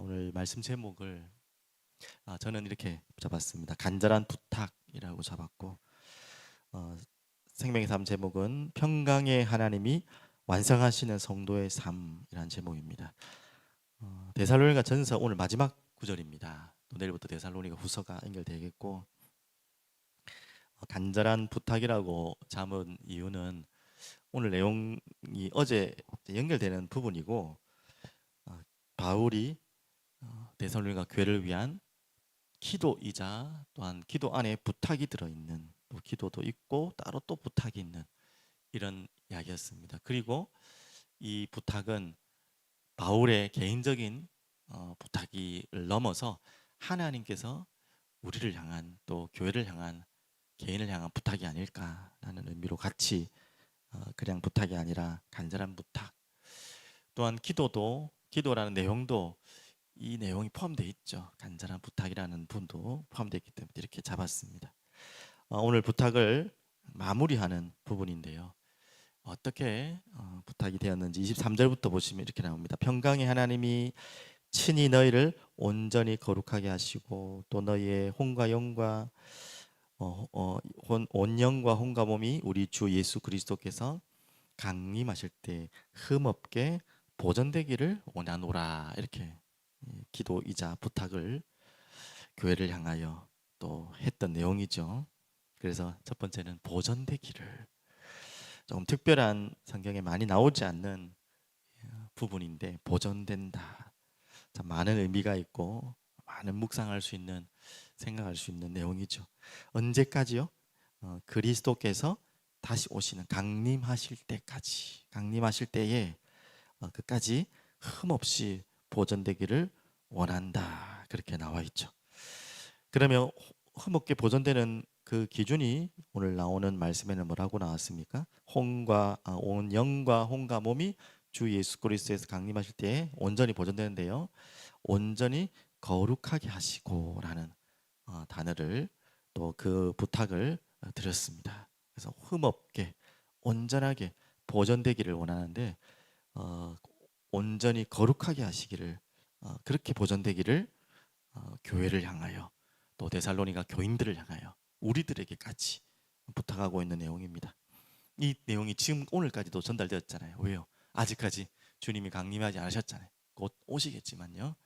오늘 말씀 제목을 아, 저는 이렇게 잡았습니다. 간절한 부탁이라고 잡았고 어, 생명의 삶 제목은 평강의 하나님이 완성하시는 성도의 삶이라는 제목입니다. 어, 데살로니가 전서 오늘 마지막 구절입니다. 또 내일부터 데살로니가 후서가 연결되겠고 어, 간절한 부탁이라고 잡은 이유는 오늘 내용이 어제 연결되는 부분이고 어, 바울이 어, 데살로니가 교회를 위한 기도이자 또한 기도 안에 부탁이 들어있는 또 기도도 있고 따로 또 부탁이 있는 이런 이야기였습니다. 그리고 이 부탁은 바울의 개인적인 어, 부탁을 넘어서 하나님께서 우리를 향한 또 교회를 향한 개인을 향한 부탁이 아닐까라는 의미로 같이 어, 그냥 부탁이 아니라 간절한 부탁 또한 기도도 기도라는 내용도 이 내용이 포함되어 있죠. 간절한 부탁이라는 분도 포함되어 있기 때문에 이렇게 잡았습니다. 어, 오늘 부탁을 마무리하는 부분인데요. 어떻게 어, 부탁이 되었는지 23절부터 보시면 이렇게 나옵니다. 평강의 하나님이 친히 너희를 온전히 거룩하게 하시고 또 너희의 혼과 영과 어, 어, 혼, 온 영과 혼과 몸이 우리 주 예수 그리스도께서 강림하실 때 흠없게 보존되기를 원하노라 이렇게 예, 기도이자 부탁을 교회를 향하여 또 했던 내용이죠. 그래서 첫 번째는 보존되기를 조금 특별한 성경에 많이 나오지 않는 예, 부분인데 보존된다. 참 많은 의미가 있고 많은 묵상할 수 있는 생각할 수 있는 내용이죠. 언제까지요? 어, 그리스도께서 다시 오시는 강림하실 때까지 강림하실 때에 어, 끝까지 흠 없이 보존되기를 원한다. 그렇게 나와 있죠. 그러면 흠없게 보존되는 그 기준이 오늘 나오는 말씀에는 뭐라고 나왔습니까? 혼과 아, 온 영과 혼과 몸이 주 예수 그리스도에서 강림하실 때에 온전히 보존되는데요. 온전히 거룩하게 하시고라는 어, 단어를 또 그 부탁을 어, 드렸습니다. 그래서 흠없게 온전하게 보존되기를 원하는데 어, 온전히 거룩하게 하시기를 어, 그렇게 보존되기를 어, 교회를 향하여 또 데살로니가 교인들을 향하여 우리들에게까지 부탁하고 있는 내용입니다. 이 내용이 지금 오늘까지도 전달되었잖아요. 왜요? 아직까지 주님이 강림하지 않으셨잖아요. 곧 오시겠지만요.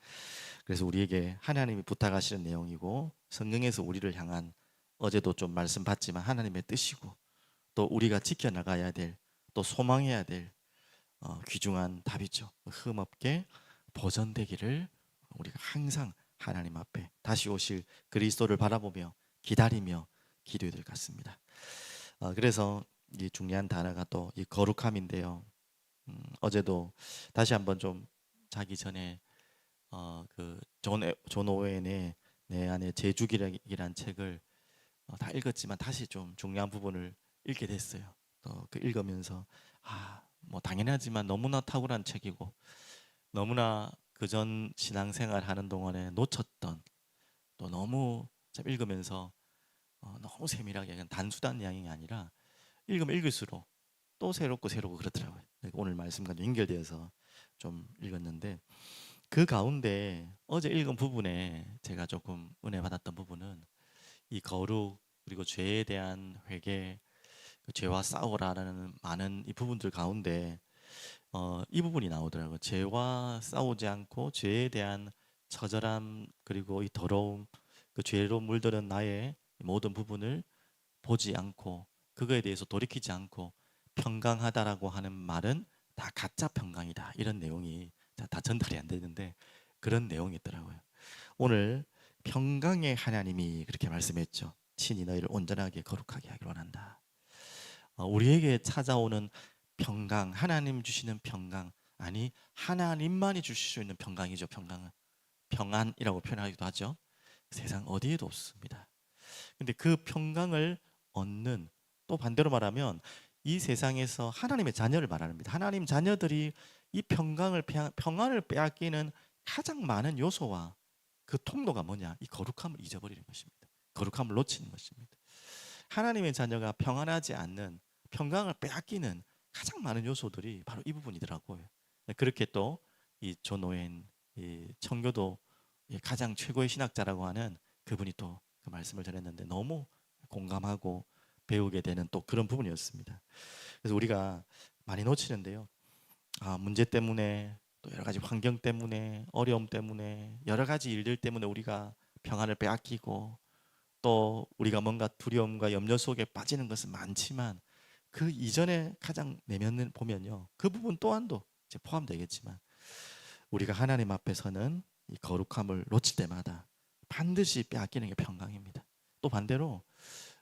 그래서 우리에게 하나님이 부탁하시는 내용이고 성경에서 우리를 향한 어제도 좀 말씀 받지만 하나님의 뜻이고 또 우리가 지켜나가야 될 또 소망해야 될 어, 귀중한 답이죠. 흠없게 보존되기를 우리가 항상 하나님 앞에 다시 오실 그리스도를 바라보며 기다리며 기도해야 될 것 같습니다. 어, 그래서 이 중요한 단어가 또 이 거룩함인데요. 음, 어제도 다시 한번 좀 자기 전에 어, 그존 존 오웬의 내 안에 제주기라는 책을 어, 다 읽었지만 다시 좀 중요한 부분을 읽게 됐어요. 또 그 읽으면서 아, 뭐 당연하지만 너무나 탁월한 책이고 너무나 그 전 신앙생활 하는 동안에 놓쳤던 또 너무 참 읽으면서 어, 너무 세밀하게 그냥 단수단 양이 아니라 읽으면 읽을수록 또 새롭고 새롭고 그렇더라고요. 오늘 말씀과 연결되어서 좀 읽었는데 그 가운데 어제 읽은 부분에 제가 조금 은혜 받았던 부분은 이 거룩 그리고 죄에 대한 회개, 그 죄와 싸우라는 많은 이 부분들 가운데 어, 이 부분이 나오더라고요. 죄와 싸우지 않고 죄에 대한 처절함 그리고 이 더러움, 그 죄로 물들은 나의 모든 부분을 보지 않고 그거에 대해서 돌이키지 않고 평강하다라고 하는 말은 다 가짜 평강이다 이런 내용이 다 전달이 안 되는데 그런 내용이 있더라고요. 오늘 평강의 하나님이 그렇게 말씀했죠. 친히 너희를 온전하게 거룩하게 하기를 원한다. 어, 우리에게 찾아오는 평강, 하나님 주시는 평강, 아니 하나님만이 주실 수 있는 평강이죠. 평강은 평안이라고 표현하기도 하죠. 세상 어디에도 없습니다. 근데 그 평강을 얻는 또 반대로 말하면 이 세상에서 하나님의 자녀를 말합니다. 하나님 자녀들이 이 평강을 평안을 빼앗기는 가장 많은 요소와 그 통로가 뭐냐? 이 거룩함을 잊어버리는 것입니다. 거룩함을 놓치는 것입니다. 하나님의 자녀가 평안하지 않는 평강을 빼앗기는 가장 많은 요소들이 바로 이 부분이더라고요. 그렇게 또 이 존 오웬 이 청교도 가장 최고의 신학자라고 하는 그분이 또 그 말씀을 전했는데 너무 공감하고 배우게 되는 또 그런 부분이었습니다. 그래서 우리가 많이 놓치는데요. 아, 문제 때문에 또 여러 가지 환경 때문에 어려움 때문에 여러 가지 일들 때문에 우리가 평안을 빼앗기고 또 우리가 뭔가 두려움과 염려 속에 빠지는 것은 많지만 그 이전에 가장 내면을 보면요. 그 부분 또한도 이제 포함되겠지만 우리가 하나님 앞에서는 이 거룩함을 놓칠 때마다 반드시 빼앗기는 게 평강입니다. 또 반대로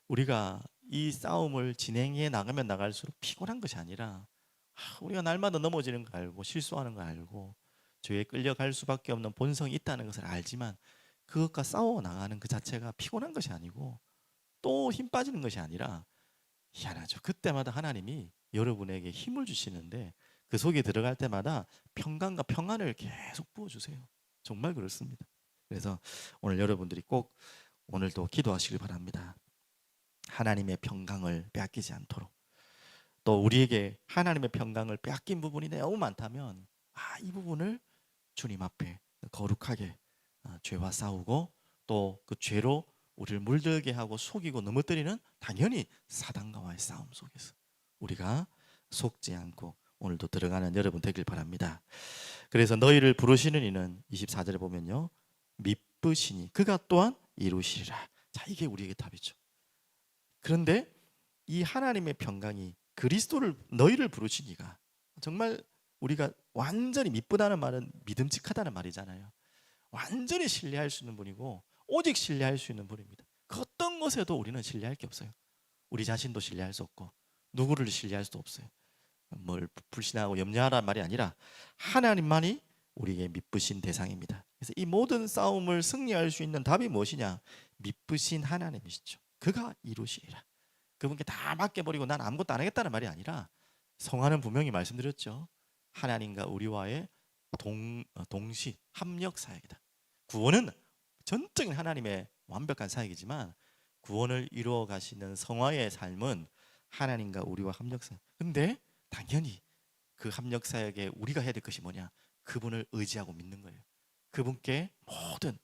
우리가 이 싸움을 진행해 나가면 나갈수록 피곤한 것이 아니라 아, 우리가 날마다 넘어지는 거 알고 실수하는 거 알고 죄에 끌려갈 수밖에 없는 본성이 있다는 것을 알지만 그것과 싸워 나가는 그 자체가 피곤한 것이 아니고 또 힘 빠지는 것이 아니라 희한하죠. 그때마다 하나님이 여러분에게 힘을 주시는데 그 속에 들어갈 때마다 평강과 평안을 계속 부어 주세요. 정말 그렇습니다. 그래서 오늘 여러분들이 꼭 오늘도 기도하시길 바랍니다. 하나님의 평강을 빼앗기지 않도록 또 우리에게 하나님의 평강을 빼앗긴 부분이 너무 많다면 아, 이 부분을 주님 앞에 거룩하게 아, 죄와 싸우고 또 그 죄로 우리를 물들게 하고 속이고 넘어뜨리는 당연히 사단과의 싸움 속에서 우리가 속지 않고 오늘도 들어가는 여러분 되길 바랍니다. 그래서 너희를 부르시는 이는 24절에 보면요. 미쁘시니 그가 또한 이루시리라. 자, 이게 우리에게 답이죠. 그런데 이 하나님의 평강이 그리스도를 너희를 부르시니가 정말 우리가 완전히 미쁘다는 말은 믿음직하다는 말이잖아요. 완전히 신뢰할 수 있는 분이고 오직 신뢰할 수 있는 분입니다. 그 어떤 것에도 우리는 신뢰할 게 없어요. 우리 자신도 신뢰할 수 없고 누구를 신뢰할 수도 없어요. 뭘 불신하고 염려하란 말이 아니라 하나님만이 우리에게 믿으신 대상입니다. 그래서 이 모든 싸움을 승리할 수 있는 답이 무엇이냐? 믿으신 하나님이시죠. 그가 이루시리라. 그분께 다 맡겨버리고 난 아무것도 안 하겠다는 말이 아니라 성화는 분명히 말씀드렸죠. 하나님과 우리와의 동, 어, 동시 합력 사역이다. 구원은 전적인 하나님의 완벽한 사역이지만 구원을 이루어 가시는 성화의 삶은 하나님과 우리와 합력 사역. 근데 당연히 그 합력 사역에 우리가 해야 될 것이 뭐냐? 그분을 의지하고 믿는 거예요. 그분께 모든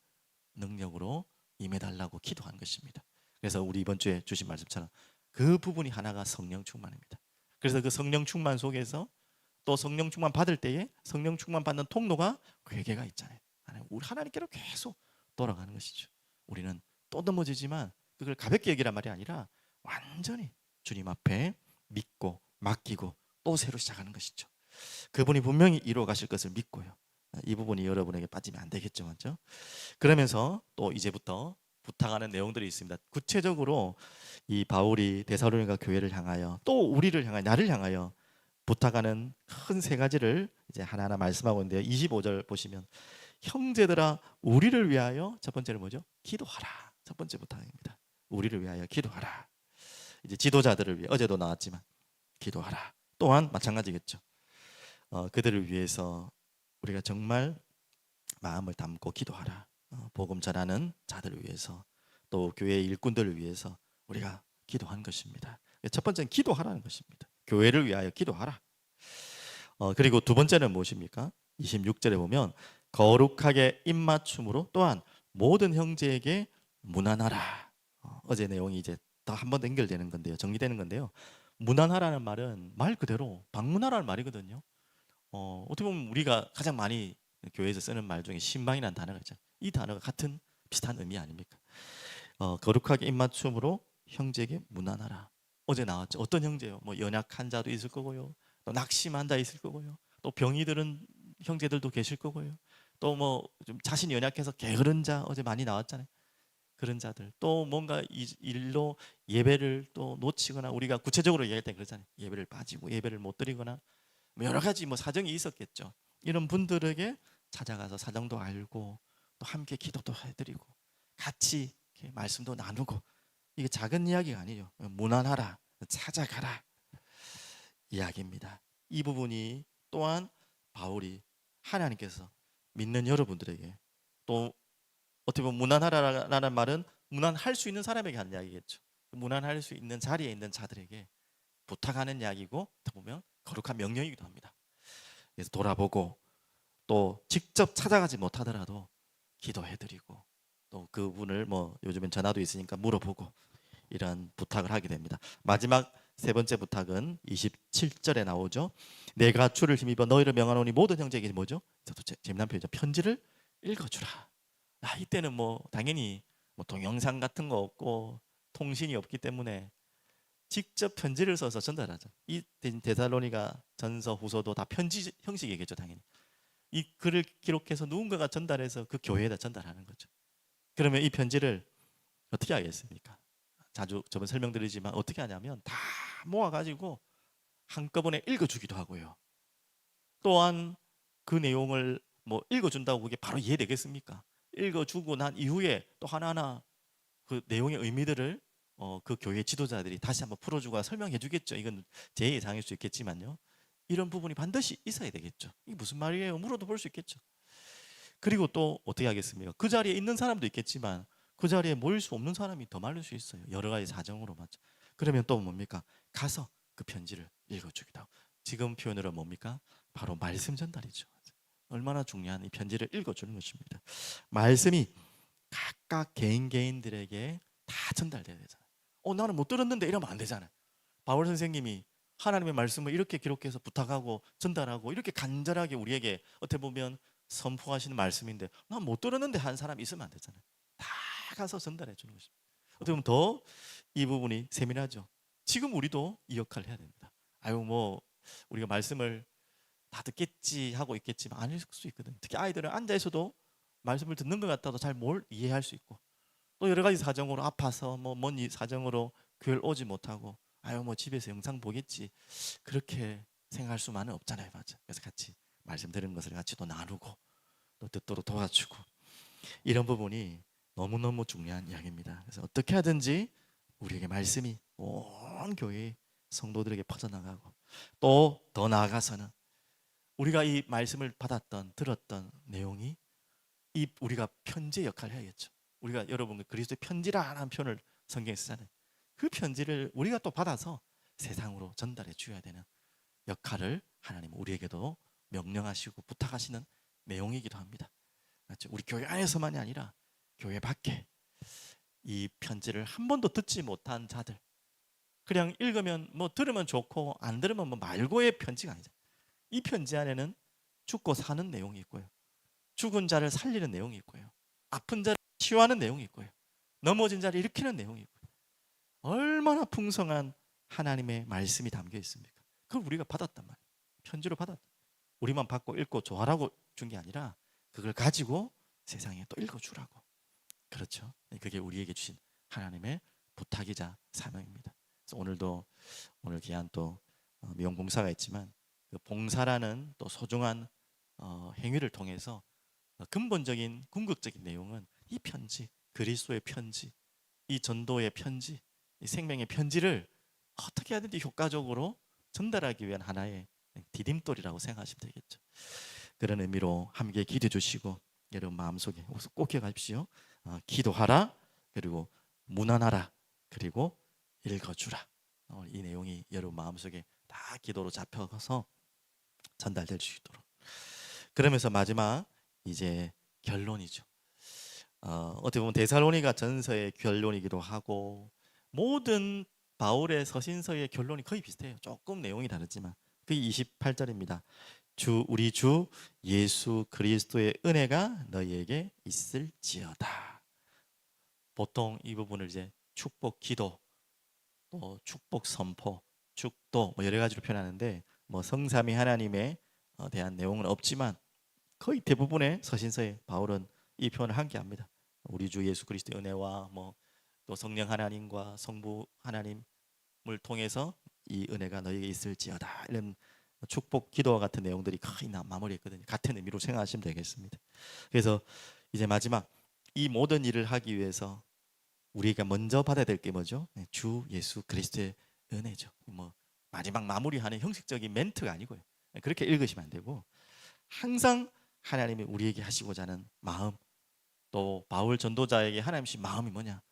능력으로 임해달라고 기도한 것입니다. 그래서 우리 이번 주에 주신 말씀처럼 그 부분이 하나가 성령 충만입니다. 그래서 그 성령 충만 속에서 또 성령 충만 받을 때에 성령 충만 받는 통로가 괴계가 있잖아요. 우리 하나님께로 계속 돌아가는 것이죠. 우리는 또 넘어지지만 그걸 가볍게 얘기란 말이 아니라 완전히 주님 앞에 믿고 맡기고 또 새로 시작하는 것이죠. 그분이 분명히 이루어 가실 것을 믿고요. 이 부분이 여러분에게 빠지면 안 되겠죠, 맞죠? 그러면서 또 이제부터 부탁하는 내용들이 있습니다. 구체적으로 이 바울이 데살로니가 교회를 향하여 또 우리를 향하여 나를 향하여 부탁하는 큰 세 가지를 이제 하나하나 말씀하고 있는데요. 25절 보시면 형제들아 우리를 위하여 첫 번째는 뭐죠? 기도하라. 첫 번째 부탁입니다. 우리를 위하여 기도하라. 이제 지도자들을 위해 어제도 나왔지만 기도하라. 또한 마찬가지겠죠. 어, 그들을 위해서 우리가 정말 마음을 담고 기도하라. 어, 복음 전하는 자들을 위해서 또 교회 일꾼들을 위해서 우리가 기도한 것입니다. 첫 번째는 기도하라는 것입니다. 교회를 위하여 기도하라. 어, 그리고 두 번째는 무엇입니까? 26절에 보면 거룩하게 입맞춤으로 또한 모든 형제에게 무난하라. 어, 어제 내용이 이제 더한번 연결되는 건데요. 정리되는 건데요. 무난하라는 말은 말 그대로 방문하라는 말이거든요. 어, 어떻게 보면 우리가 가장 많이 교회에서 쓰는 말 중에 신방이라는 단어가 있잖아요. 이 단어가 같은 비슷한 의미 아닙니까? 어, 거룩하게 입맞춤으로 형제에게 무난하라. 어제 나왔죠. 어떤 형제요? 뭐 연약한 자도 있을 거고요. 또 낙심한 자 있을 거고요. 또 병이 들은 형제들도 계실 거고요. 또 뭐 좀 자신이 연약해서 게으른 자 어제 많이 나왔잖아요. 그런 자들 또 뭔가 이 일로 예배를 또 놓치거나 우리가 구체적으로 얘기할 때 그러잖아요. 예배를 빠지고 예배를 못 드리거나 뭐 여러 가지 뭐 사정이 있었겠죠. 이런 분들에게 찾아가서 사정도 알고 또 함께 기도도 해드리고 같이 말씀도 나누고 이게 작은 이야기가 아니죠. 무난하라, 찾아가라 이야기입니다. 이 부분이 또한 바울이 하나님께서 믿는 여러분들에게 또 어떻게 보면 무난하라는 말은 무난할 수 있는 사람에게 하는 이야기겠죠. 무난할 수 있는 자리에 있는 자들에게 부탁하는 이야기고 보면 거룩한 명령이기도 합니다. 그래서 돌아보고 또 직접 찾아가지 못하더라도 기도해드리고 또 그분을 뭐 요즘엔 전화도 있으니까 물어보고 이런 부탁을 하게 됩니다. 마지막 세 번째 부탁은 27절에 나오죠. 내가 주를 힘입어 너희를 명하노니 모든 형제에게 뭐죠? 저도 재- 재미난 표현이죠. 편지를 읽어주라. 아, 이때는 뭐 당연히 뭐 동영상 같은 거 없고 통신이 없기 때문에 직접 편지를 써서 전달하죠. 이 데- 데살로니가 전서 후서도 다 편지 형식이겠죠, 당연히. 이 글을 기록해서 누군가가 전달해서 그 교회에다 전달하는 거죠. 그러면 이 편지를 어떻게 하겠습니까? 자주 저번 설명드리지만 어떻게 하냐면 다 모아가지고 한꺼번에 읽어주기도 하고요. 또한 그 내용을 뭐 읽어준다고 그게 바로 이해되겠습니까? 읽어주고 난 이후에 또 하나하나 그 내용의 의미들을 어, 그 교회 지도자들이 다시 한번 풀어주고 설명해 주겠죠. 이건 제 예상일 수 있겠지만요. 이런 부분이 반드시 있어야 되겠죠. 이게 무슨 말이에요? 물어도 볼 수 있겠죠. 그리고 또 어떻게 하겠습니까? 그 자리에 있는 사람도 있겠지만 그 자리에 모일 수 없는 사람이 더 많을 수 있어요. 여러 가지 사정으로 맞죠. 그러면 또 뭡니까? 가서 그 편지를 읽어주기도 하고 지금 표현으로 뭡니까? 바로 말씀 전달이죠. 얼마나 중요한 이 편지를 읽어주는 것입니다. 말씀이 각각 개인 개인들에게 다 전달돼야 되잖아요. 어 나는 못 들었는데 이러면 안 되잖아요. 바울 선생님이 하나님의 말씀을 이렇게 기록해서 부탁하고 전달하고 이렇게 간절하게 우리에게 어떻게 보면 선포하시는 말씀인데 난 못 들었는데 한 사람 있으면 안 되잖아요. 다 가서 전달해 주는 것입니다. 어떻게 보면 더 이 부분이 세밀하죠. 지금 우리도 이 역할을 해야 됩니다. 아유 뭐 우리가 말씀을 다 듣겠지 하고 있겠지만 아닐 수 있거든요. 특히 아이들은 앉아 있어도 말씀을 듣는 것 같아도 잘 뭘 이해할 수 있고 또 여러 가지 사정으로 아파서 뭐뭔 사정으로 교회를 오지 못하고 아유 뭐 집에서 영상 보겠지 그렇게 생각할 수만은 없잖아요, 맞아. 그래서 같이 말씀 들은 것을 같이 또 나누고 또 듣도록 도와주고 이런 부분이 너무 너무 중요한 이야기입니다. 그래서 어떻게 하든지 우리에게 말씀이 온 교회 성도들에게 퍼져나가고 또 더 나아가서는 우리가 이 말씀을 받았던 들었던 내용이 이 우리가 편지 역할을 해야겠죠. 우리가 여러분 그리스도의 편지라는 표현을 성경에 쓰잖아요. 그 편지를 우리가 또 받아서 세상으로 전달해 줘야 되는 역할을 하나님 우리에게도 명령하시고 부탁하시는 내용이기도 합니다. 맞죠? 우리 교회 안에서만이 아니라 교회 밖에 이 편지를 한 번도 듣지 못한 자들 그냥 읽으면 뭐 들으면 좋고 안 들으면 뭐 말고의 편지가 아니죠. 이 편지 안에는 죽고 사는 내용이 있고요. 죽은 자를 살리는 내용이 있고요. 아픈 자를 치유하는 내용이 있고요. 넘어진 자를 일으키는 내용이 있고요. 얼마나 풍성한 하나님의 말씀이 담겨 있습니까? 그걸 우리가 받았단 말이에요. 편지로 받았. 우리만 받고 읽고 좋아라고 준 게 아니라 그걸 가지고 세상에 또 읽어주라고. 그렇죠. 그게 우리에게 주신 하나님의 부탁이자 사명입니다. 그래서 오늘도 오늘 귀한 또 어, 미용 봉사가 있지만 그 봉사라는 또 소중한 어, 행위를 통해서 어, 근본적인 궁극적인 내용은 이 편지, 그리스도의 편지, 이 전도의 편지, 이 생명의 편지를 어떻게 하든지 효과적으로 전달하기 위한 하나의 디딤돌이라고 생각하시면 되겠죠. 그런 의미로 함께 기도해 주시고 여러분 마음속에 꼭 기억하십시오. 어, 기도하라 그리고 문안하라 그리고 읽어주라. 어, 이 내용이 여러분 마음속에 다 기도로 잡혀서 전달될 수 있도록. 그러면서 마지막 이제 결론이죠. 어, 어떻게 보면 데살로니가 전서의 결론이기도 하고 모든 바울의 서신서의 결론이 거의 비슷해요. 조금 내용이 다르지만 그 28절입니다. 주 우리 주 예수 그리스도의 은혜가 너희에게 있을지어다. 보통 이 부분을 이제 축복 기도 또 축복 선포, 축도 뭐 여러 가지로 표현하는데 뭐 성삼위 하나님에 어, 대한 내용은 없지만 거의 대부분의 서신서에 바울은 이 표현을 함께합니다. 우리 주 예수 그리스도의 은혜와 뭐 또 성령 하나님과 성부 하나님을 통해서 이 은혜가 너희에게 있을지어다 이런 축복 기도와 같은 내용들이 거의 나 마무리했거든요. 같은 의미로 생각하시면 되겠습니다. 그래서 이제 마지막 이 모든 일을 하기 위해서 우리가 먼저 받아야 될 게 뭐죠? 네, 주 예수 그리스도의 은혜죠. 뭐 마지막 마무리하는 형식적인 멘트가 아니고요. 네, 그렇게 읽으시면 안 되고 항상 하나님이 우리에게 하시고자 하는 마음 또 바울 전도자에게 하나님 신 마음이 뭐냐?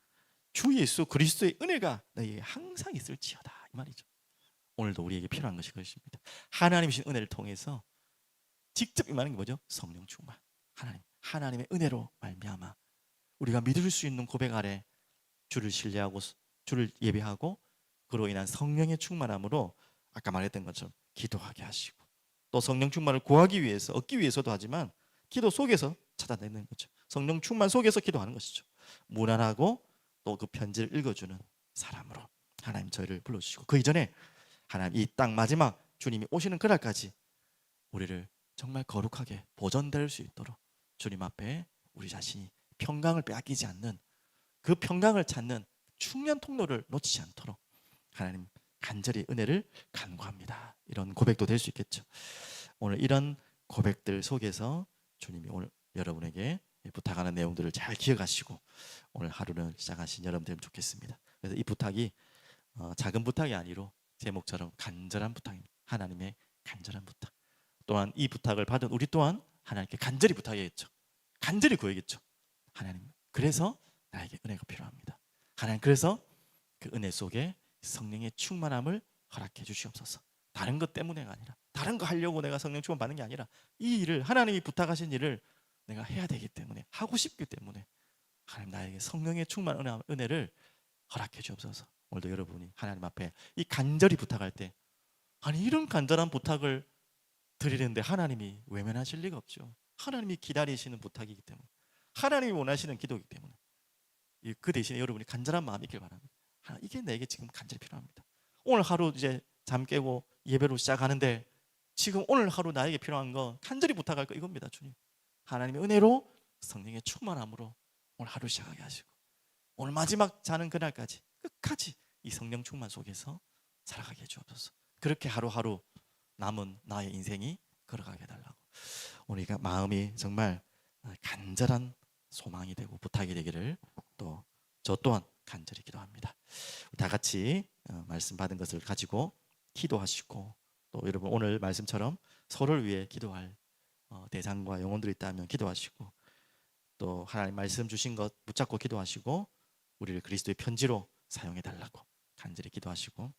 주 예수 그리스도의 은혜가 너희에게 항상 있을지어다 이 말이죠. 오늘도 우리에게 필요한 것이 그것입니다. 하나님이신 은혜를 통해서 직접 임하는 게 뭐죠? 성령 충만. 하나님, 하나님의 은혜로 말미암아 우리가 믿을 수 있는 고백 아래 주를 신뢰하고 주를 예배하고 그로 인한 성령의 충만함으로 아까 말했던 것처럼 기도하게 하시고 또 성령 충만을 구하기 위해서 얻기 위해서도 하지만 기도 속에서 찾아내는 거죠. 성령 충만 속에서 기도하는 것이죠. 무난하고 또 그 편지를 읽어주는 사람으로 하나님 저희를 불러주시고 그 이전에 하나님 이 땅 마지막 주님이 오시는 그날까지 우리를 정말 거룩하게 보존될 수 있도록 주님 앞에 우리 자신이 평강을 빼앗기지 않는 그 평강을 찾는 충년 통로를 놓치지 않도록 하나님 간절히 은혜를 간구합니다. 이런 고백도 될 수 있겠죠. 오늘 이런 고백들 속에서 주님이 오늘 여러분에게 부탁하는 내용들을 잘 기억하시고 오늘 하루를 시작하신 여러분 되면 좋겠습니다. 그래서 이 부탁이 어, 작은 부탁이 아니로 제목처럼 간절한 부탁입니다. 하나님의 간절한 부탁. 또한 이 부탁을 받은 우리 또한 하나님께 간절히 부탁해야겠죠. 간절히 구해야겠죠. 하나님. 그래서 나에게 은혜가 필요합니다. 하나님 그래서 그 은혜 속에 성령의 충만함을 허락해 주시옵소서. 다른 것 때문에가 아니라 다른 거 하려고 내가 성령 충만 받는 게 아니라 이 일을 하나님이 부탁하신 일을 내가 해야 되기 때문에 하고 싶기 때문에 하나님 나에게 성령의 충만 은혜, 은혜를 허락해 주옵소서. 오늘도 여러분이 하나님 앞에 이 간절히 부탁할 때 아니 이런 간절한 부탁을 드리는데 하나님이 외면하실 리가 없죠. 하나님이 기다리시는 부탁이기 때문에 하나님이 원하시는 기도이기 때문에 이- 그 대신에 여러분이 간절한 마음이 있길 바랍니다. 하나, 이게 내게 지금 간절히 필요합니다. 오늘 하루 이제 잠 깨고 예배로 시작하는데 지금 오늘 하루 나에게 필요한 거 간절히 부탁할 거 이겁니다, 주님. 하나님의 은혜로 성령의 충만함으로 오늘 하루 시작하게 하시고 오늘 마지막 자는 그날까지 끝까지 이 성령 충만 속에서 살아가게 해주옵소서. 그렇게 하루하루 남은 나의 인생이 걸어가게 해달라고. 우리가 마음이 정말 간절한 소망이 되고 부탁이 되기를 또 저 또한 간절히 기도합니다. 다 같이 어, 말씀 받은 것을 가지고 기도하시고 또 여러분 오늘 말씀처럼 서로를 위해 기도할 어, 대상과 영혼들이 있다면 기도하시고 또 하나님 말씀 주신 것 붙잡고 기도하시고 우리를 그리스도의 편지로 사용해 달라고 간절히 기도하시고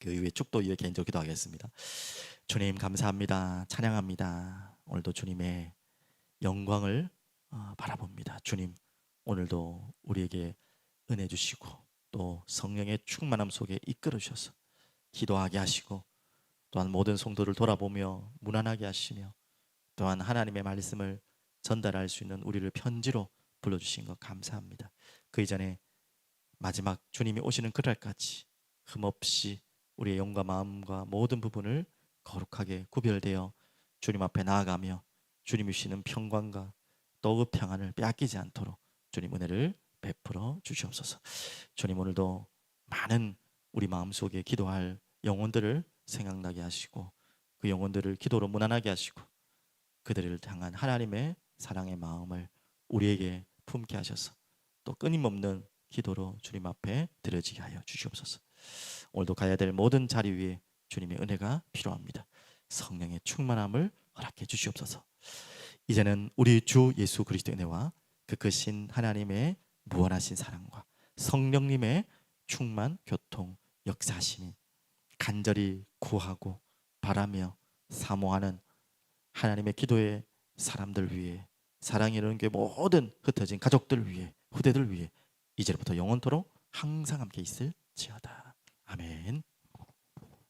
그 이후에 축도 이후에 개인적으로 기도하겠습니다. 주님 감사합니다. 찬양합니다. 오늘도 주님의 영광을 어, 바라봅니다. 주님 오늘도 우리에게 은혜 주시고 또 성령의 충만함 속에 이끌어 주셔서 기도하게 하시고 또한 모든 성도를 돌아보며 무난하게 하시며 또한 하나님의 말씀을 전달할 수 있는 우리를 편지로 불러주신 것 감사합니다. 그 이전에 마지막 주님이 오시는 그날까지 흠없이 우리의 영과 마음과 모든 부분을 거룩하게 구별되어 주님 앞에 나아가며 주님이 주시는 평강과 또그 평안을 빼앗기지 않도록 주님 은혜를 베풀어 주시옵소서. 주님 오늘도 많은 우리 마음속에 기도할 영혼들을 생각나게 하시고 그 영혼들을 기도로 무난하게 하시고 그들을 향한 하나님의 사랑의 마음을 우리에게 품게 하셔서 또 끊임없는 기도로 주님 앞에 드려지게 하여 주시옵소서. 오늘도 가야 될 모든 자리 위에 주님의 은혜가 필요합니다. 성령의 충만함을 허락해 주시옵소서. 이제는 우리 주 예수 그리스도의 은혜와 그 크신 하나님의 무한하신 사랑과 성령님의 충만 교통 역사하심이 간절히 구하고 바라며 사모하는 하나님의 기도의 사람들 위해 사랑이 이루는 게 모든 흩어진 가족들 위해 후대들 위해 이제부터 영원토록 항상 함께 있을지어다. 아멘.